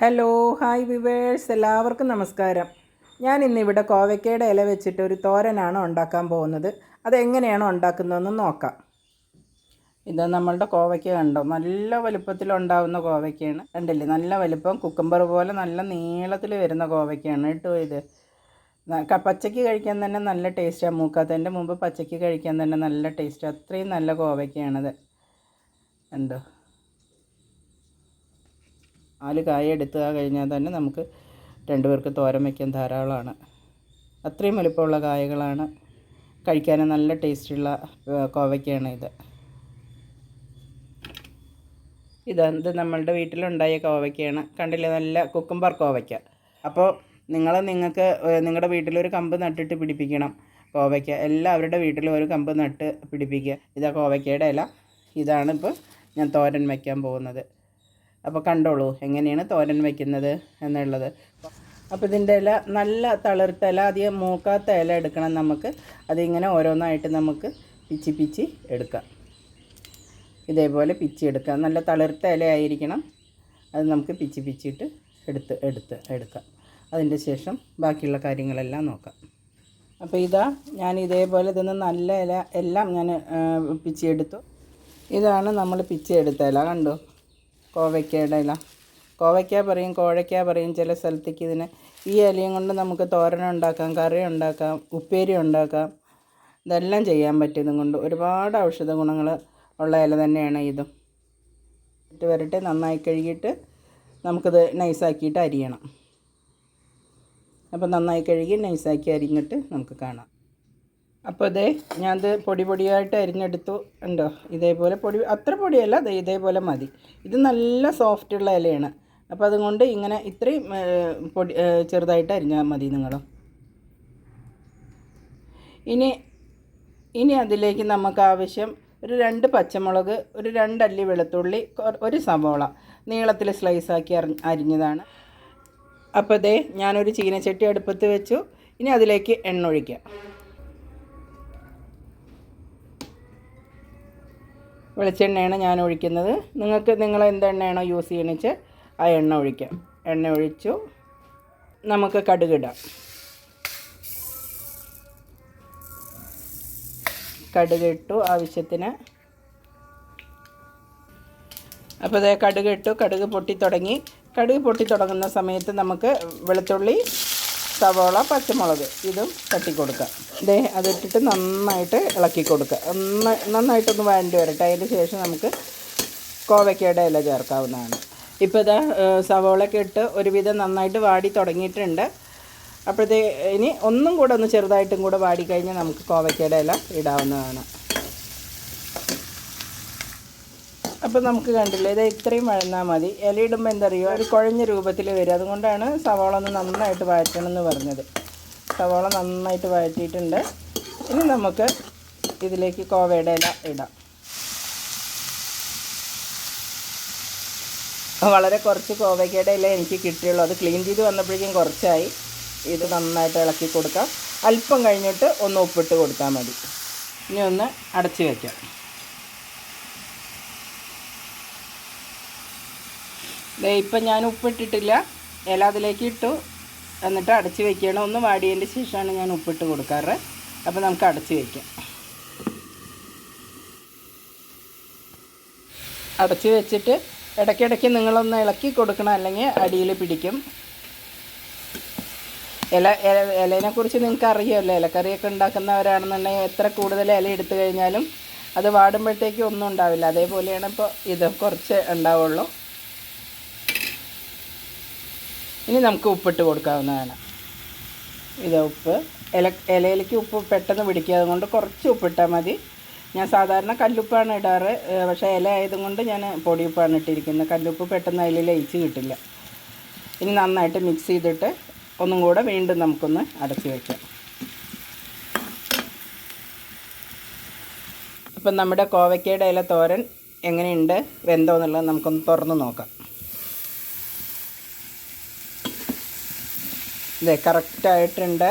Hello hi viewers എല്ലാവർക്കും നമസ്കാരം. ഞാൻ ഇന്നിവിടെ കോവയ്ക്കയുടെ ഇല വെച്ചിട്ട് ഒരു തോരനാണ് ഉണ്ടാക്കാൻ പോകുന്നത്. അതെങ്ങനെയാണ് ഉണ്ടാക്കുന്നതെന്ന് നോക്കാം. ഇത് നമ്മളുടെ കോവയ്ക്ക കണ്ടോ? നല്ല വലുപ്പത്തിലുണ്ടാവുന്ന കോവയ്ക്കയാണ്. കണ്ടില്ലേ? നല്ല വലുപ്പം കുക്കമ്പർ പോലെ നല്ല നീളത്തിൽ വരുന്ന കോവയ്ക്കയാണ് കേട്ടോ ഇത്. പച്ചയ്ക്ക് കഴിക്കാൻ തന്നെ നല്ല ടേസ്റ്റാണ് മൂക്കാത്തതിന്റെ മുമ്പ് പച്ചയ്ക്ക് കഴിക്കാൻ തന്നെ നല്ല ടേസ്റ്റ്. അത്രയും നല്ല കോവയ്ക്കയാണത്. ഉണ്ടോ നാല് കായ എടുത്തുക കഴിഞ്ഞാൽ തന്നെ നമുക്ക് രണ്ടുപേർക്ക് തോരൻ വയ്ക്കാൻ ധാരാളമാണ്. അത്രയും വലിപ്പമുള്ള കായകളാണ്. കഴിക്കാൻ നല്ല ടേസ്റ്റുള്ള കോവയ്ക്കാണ് ഇത്. ഇത് നമ്മളുടെ വീട്ടിലുണ്ടായ കോവയ്ക്കാണ് കണ്ടില്ലേ? നല്ല കുക്കുംബർ കോവയ്ക്ക. അപ്പോൾ നിങ്ങൾ നിങ്ങൾക്ക് നിങ്ങളുടെ വീട്ടിലൊരു കമ്പ് നട്ടിട്ട് പിടിപ്പിക്കണം കോവയ്ക്ക. എല്ലാവരുടെ വീട്ടിലും ഒരു കമ്പ് നട്ട് പിടിപ്പിക്കുക. ഇതാ കോവയ്ക്കയുടെ ഇല. ഇതാണ് ഇപ്പോൾ ഞാൻ തോരൻ വയ്ക്കാൻ പോകുന്നത്. അപ്പോൾ കണ്ടോളൂ എങ്ങനെയാണ് തോരൻ വയ്ക്കുന്നത് എന്നുള്ളത്. അപ്പോൾ ഇതിന്റെ ഇല നല്ല തളിർത്ത ഇല അധികം മൂക്കാത്ത ഇല എടുക്കണം നമുക്ക്. അതിങ്ങനെ ഓരോന്നായിട്ട് നമുക്ക് പിച്ചി പിച്ചി എടുക്കാം. ഇതേപോലെ പിച്ചി എടുക്കാം. നല്ല തളിർത്ത ഇല ആയിരിക്കണം അത് നമുക്ക് പിച്ചി പിച്ചിട്ട് എടുത്ത് എടുത്ത് എടുക്കാം. അതിന്റെ ശേഷം ബാക്കിയുള്ള കാര്യങ്ങളെല്ലാം നോക്കാം. അപ്പോൾ ഇതാ ഞാൻ ഇതേപോലെ ഇതിന് നല്ല ഇല എല്ലാം ഞാൻ പിച്ചിയെടുത്തു ഇതാണ് നമ്മൾ പിച്ചിയെടുത്ത ഇല കണ്ടോ? കോവയ്ക്കയുടെ ഇല കോവയ്ക്ക പറയും കോഴയ്ക്ക പറയും ചില സ്ഥലത്തേക്ക് ഇതിനെ. ഈ ഇലയും കൊണ്ട് നമുക്ക് തോരൻ ഉണ്ടാക്കാം കറി ഉണ്ടാക്കാം ഉപ്പേരി ഉണ്ടാക്കാം. ഇതെല്ലാം ചെയ്യാൻ പറ്റിയതും കൊണ്ട് ഒരുപാട് ഔഷധ ഗുണങ്ങൾ ഉള്ള ഇല തന്നെയാണ് ഇതും. ഇട്ട് വരട്ടെ നന്നായി കഴുകിയിട്ട് നമുക്കിത് നൈസാക്കിയിട്ട് അരിയണം. അപ്പോൾ നന്നായി കഴുകി നൈസാക്കി അരിഞ്ഞിട്ട് നമുക്ക് കാണാം. അപ്പോൾ ഇതേ ഞാനത് പൊടി പൊടിയായിട്ട് അരിഞ്ഞെടുത്തു. ഉണ്ടോ ഇതേപോലെ പൊടി അത്ര പൊടിയല്ല ദേ ഇതേപോലെ മതി. ഇത് നല്ല സോഫ്റ്റ് ഉള്ള ഇലയാണ്. അപ്പോൾ അതുകൊണ്ട് ഇങ്ങനെ ഇത്രയും പൊടി ചെറുതായിട്ട് അരിഞ്ഞാൽ മതി നിങ്ങൾ. ഇനി ഇനി അതിലേക്ക് നമുക്ക് ആവശ്യം ഒരു രണ്ട് പച്ചമുളക് ഒരു രണ്ടല്ലി വെളുത്തുള്ളി ഒരു സവോള നീളത്തിൽ സ്ലൈസാക്കി അരി അരിഞ്ഞതാണ്. അപ്പോൾ ദേ ഞാനൊരു ചീനച്ചട്ടി അടുപ്പത്ത് വെച്ചു. ഇനി അതിലേക്ക് എണ്ണ ഒഴിക്കാം. വെളിച്ചെണ്ണയാണ് ഞാൻ ഒഴിക്കുന്നത് നിങ്ങൾക്ക് നിങ്ങൾ എന്ത് എണ്ണയാണോ യൂസ് ചെയ്യണമെന്ന് വെച്ചാൽ ആ എണ്ണ ഒഴിക്കാം. എണ്ണ ഒഴിച്ചു നമുക്ക് കടുകിടാം. കടുകിട്ടു ആവശ്യത്തിന്. അപ്പോൾ അതേ കടുക് ഇട്ടു കടുക് പൊട്ടി തുടങ്ങി. കടുക് പൊട്ടി തുടങ്ങുന്ന സമയത്ത് നമുക്ക് വെളുത്തുള്ളി സവോള പച്ചമുളക് ഇതും തട്ടി കൊടുക്കാം. ദേ അതിട്ടിട്ട് നന്നായിട്ട് ഇളക്കി കൊടുക്കുക ഒന്ന് നന്നായിട്ടൊന്ന് വഴണ്ടി വരട്ടെ. അതിന് ശേഷം നമുക്ക് കോവയ്ക്കയുടെ ഇല ചേർക്കാവുന്നതാണ്. ഇപ്പോൾ ഇതാ സവോളയൊക്കെ ഇട്ട് ഒരുവിധം നന്നായിട്ട് വാടി തുടങ്ങിയിട്ടുണ്ട്. അപ്പോഴത്തേ ഇനി ഒന്നും കൂടെ ഒന്ന് ചെറുതായിട്ടും കൂടെ വാടിക്കഴിഞ്ഞാൽ നമുക്ക് കോവയ്ക്കയുടെ ഇല ഇടാവുന്നതാണ്. അപ്പോൾ നമുക്ക് കണ്ടില്ലേ ഇത് ഇത്രയും വഴന്നാൽ മതി. ഇലയിടുമ്പോൾ എന്താ അറിയുമോ ഒരു കുഴഞ്ഞ രൂപത്തിൽ വരും. അതുകൊണ്ടാണ് സവാള ഒന്ന് നന്നായിട്ട് വഴറ്റണം എന്ന് പറഞ്ഞത്. സവാള നന്നായിട്ട് വഴറ്റിയിട്ടുണ്ട്. ഇനി നമുക്ക് ഇതിലേക്ക് കോവയുടെ ഇല ഇടാം. വളരെ കുറച്ച് കോവയ്ക്കയുടെ ഇല എനിക്ക് കിട്ടിയുള്ളൂ. അത് ക്ലീൻ ചെയ്ത് വന്നപ്പോഴേക്കും കുറച്ചായി. ഇത് നന്നായിട്ട് ഇളക്കി കൊടുക്കാം. അല്പം കഴിഞ്ഞിട്ട് ഒന്ന് ഉപ്പിട്ട് കൊടുത്താൽ മതി. ഇനി ഒന്ന് അടച്ച് വയ്ക്കാം ഇപ്പം ഞാൻ ഉപ്പിട്ടിട്ടില്ല. ഇല അതിലേക്ക് ഇട്ടു. എന്നിട്ട് അടച്ച് വെക്കണം ഒന്ന് വാടിയതിന്റെ ശേഷമാണ് ഞാൻ ഉപ്പിട്ട് കൊടുക്കാറ്. അപ്പോൾ നമുക്ക് അടച്ച് വയ്ക്കാം അടച്ച് വെച്ചിട്ട് ഇടയ്ക്കിടയ്ക്ക് നിങ്ങളൊന്ന് ഇളക്കി കൊടുക്കണം. അല്ലെങ്കിൽ അടിയിൽ പിടിക്കും. ഇല ഇല ഇലേനെ കുറിച്ച് നിങ്ങൾക്ക് അറിയാമല്ലോ ഇലക്കറിയൊക്കെ ഉണ്ടാക്കുന്നവരാണെന്നുണ്ടെങ്കിൽ എത്ര കൂടുതൽ ഇല എടുത്തു കഴിഞ്ഞാലും അത് വാടുമ്പോഴത്തേക്കും ഒന്നും ഉണ്ടാവില്ല. അതേപോലെയാണ് ഇപ്പോൾ ഇത് കുറച്ച് ഉണ്ടാവുള്ളൂ. ഇനി നമുക്ക് ഉപ്പിട്ട് കൊടുക്കാവുന്നതാണ്. ഇത് ഉപ്പ്. ഇല ഇലയിലേക്ക് ഉപ്പ് പെട്ടെന്ന് പിടിക്കാതെ കൊണ്ട് കുറച്ച് ഉപ്പിട്ടാൽ മതി. ഞാൻ സാധാരണ കല്ലുപ്പാണ് ഇടാറ്. പക്ഷേ ഇല ആയതുകൊണ്ട് ഞാൻ പൊടിയുപ്പാണ് ഇട്ടിരിക്കുന്നത്. കല്ലുപ്പ് പെട്ടെന്ന് അതിൽ ലയിച്ച് കിട്ടില്ല. ഇനി നന്നായിട്ട് മിക്സ് ചെയ്തിട്ട് ഒന്നും കൂടെ വീണ്ടും നമുക്കൊന്ന് അടച്ച് വയ്ക്കാം ഇപ്പം നമ്മുടെ കോവയ്ക്കയുടെ ഇല തോരൻ എങ്ങനെയുണ്ട്? വെന്തോ എന്നുള്ളത് നമുക്കൊന്ന് തുറന്ന് നോക്കാം. ഇതെ കറക്റ്റായിട്ടുണ്ട്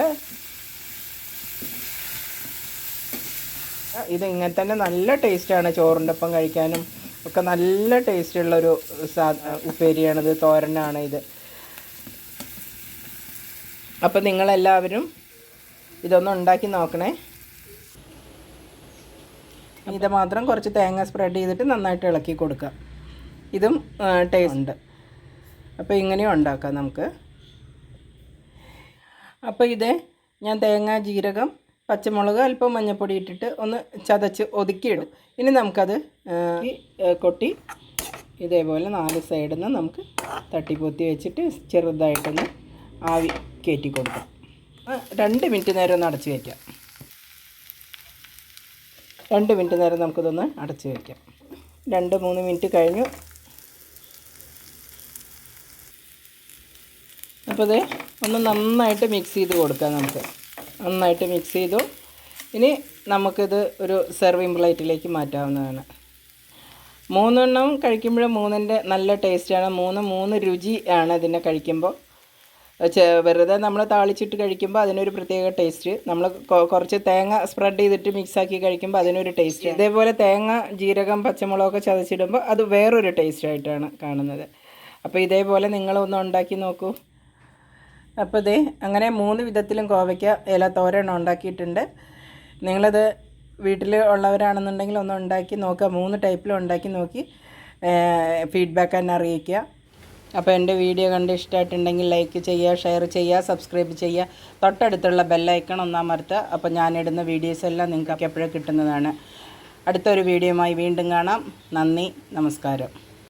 ഇത് ഇങ്ങനെ തന്നെ നല്ല ടേസ്റ്റാണ് ചോറിന്റെ ഒപ്പം കഴിക്കാനും. ഒക്കെ നല്ല ടേസ്റ്റുള്ളൊരു സാ ഉപ്പേരിയാണിത് തോരനാണ് ഇത്. അപ്പോൾ നിങ്ങളെല്ലാവരും ഇതൊന്ന് ഉണ്ടാക്കി നോക്കണേ. ഇത് മാത്രം കുറച്ച് തേങ്ങ സ്പ്രെഡ് ചെയ്തിട്ട് നന്നായിട്ട് ഇളക്കി കൊടുക്കുക ഇതും ടേസ്റ്റ് ഉണ്ട്. അപ്പോൾ ഇങ്ങനെയും ഉണ്ടാക്കാം നമുക്ക്. അപ്പോൾ ഇത് ഞാൻ തേങ്ങ ജീരകം പച്ചമുളക് അല്പം മഞ്ഞൾപ്പൊടി ഇട്ടിട്ട് ഒന്ന് ചതച്ച് ഒതുക്കിയിടും. ഇനി നമുക്കത് കൊട്ടി ഇതേപോലെ നാല് സൈഡിൽ നിന്ന് നമുക്ക് തട്ടിപ്പൊത്തി വെച്ചിട്ട് ചെറുതായിട്ടൊന്ന് ആവി കയറ്റി കൊടുക്കാം. രണ്ട് മിനിറ്റ് നേരം ഒന്ന് അടച്ച് വയ്ക്കാം രണ്ട് മിനിറ്റ് നേരം നമുക്കിതൊന്ന് അടച്ച് വയ്ക്കാം രണ്ട് മൂന്ന് മിനിറ്റ് കഴിഞ്ഞു. അപ്പോൾ ഇത് ഒന്ന് നന്നായിട്ട് മിക്സ് ചെയ്ത് കൊടുക്കാം നമുക്ക്. നന്നായിട്ട് മിക്സ് ചെയ്തു. ഇനി നമുക്കിത് ഒരു സെർവിങ് പ്ലേറ്റിലേക്ക് മാറ്റാവുന്നതാണ്. മൂന്നെണ്ണം കഴിക്കുമ്പോൾ മൂന്നിന്റെ നല്ല ടേസ്റ്റാണ് മൂന്ന് മൂന്ന് രുചിയാണ് ഇതിനെ കഴിക്കുമ്പോൾ. വെറുതെ നമ്മൾ താളിച്ചിട്ട് കഴിക്കുമ്പോൾ അതിനൊരു പ്രത്യേക ടേസ്റ്റ് നമ്മൾ കുറച്ച് തേങ്ങ സ്പ്രെഡ് ചെയ്തിട്ട് മിക്സാക്കി കഴിക്കുമ്പോൾ അതിനൊരു ടേസ്റ്റ് ഇതേപോലെ തേങ്ങ ജീരകം പച്ചമുളകൊക്കെ ചതച്ചിടുമ്പോൾ അത് വേറൊരു ടേസ്റ്റായിട്ടാണ് കാണുന്നത്. അപ്പോൾ ഇതേപോലെ നിങ്ങളൊന്ന് ഉണ്ടാക്കി നോക്കൂ. അപ്പോൾ ഇതേ അങ്ങനെ മൂന്ന് വിധത്തിലും കോവയ്ക്ക ഇല തോരൻ ഉണ്ടാക്കിയിട്ടുണ്ട്. നിങ്ങളത് വീട്ടിൽ ഉള്ളവരാണെന്നുണ്ടെങ്കിൽ ഒന്ന് ഉണ്ടാക്കി നോക്കുക. മൂന്ന് ടൈപ്പിലും ഉണ്ടാക്കി നോക്കി ഫീഡ്ബാക്ക് തന്നെ അറിയിക്കുക. അപ്പോൾ എന്റെ വീഡിയോ കണ്ട് ഇഷ്ടമായിട്ടുണ്ടെങ്കിൽ ലൈക്ക് ചെയ്യുക ഷെയർ ചെയ്യുക സബ്സ്ക്രൈബ് ചെയ്യുക. തൊട്ടടുത്തുള്ള ബെല്ലൈക്കൺ ഒന്നമർത്തുക അപ്പോൾ ഞാനിടുന്ന വീഡിയോസ് എല്ലാം നിങ്ങൾക്ക് എപ്പോഴും കിട്ടുന്നതാണ്. അടുത്തൊരു വീഡിയോയുമായി വീണ്ടും കാണാം. നന്ദി നമസ്കാരം.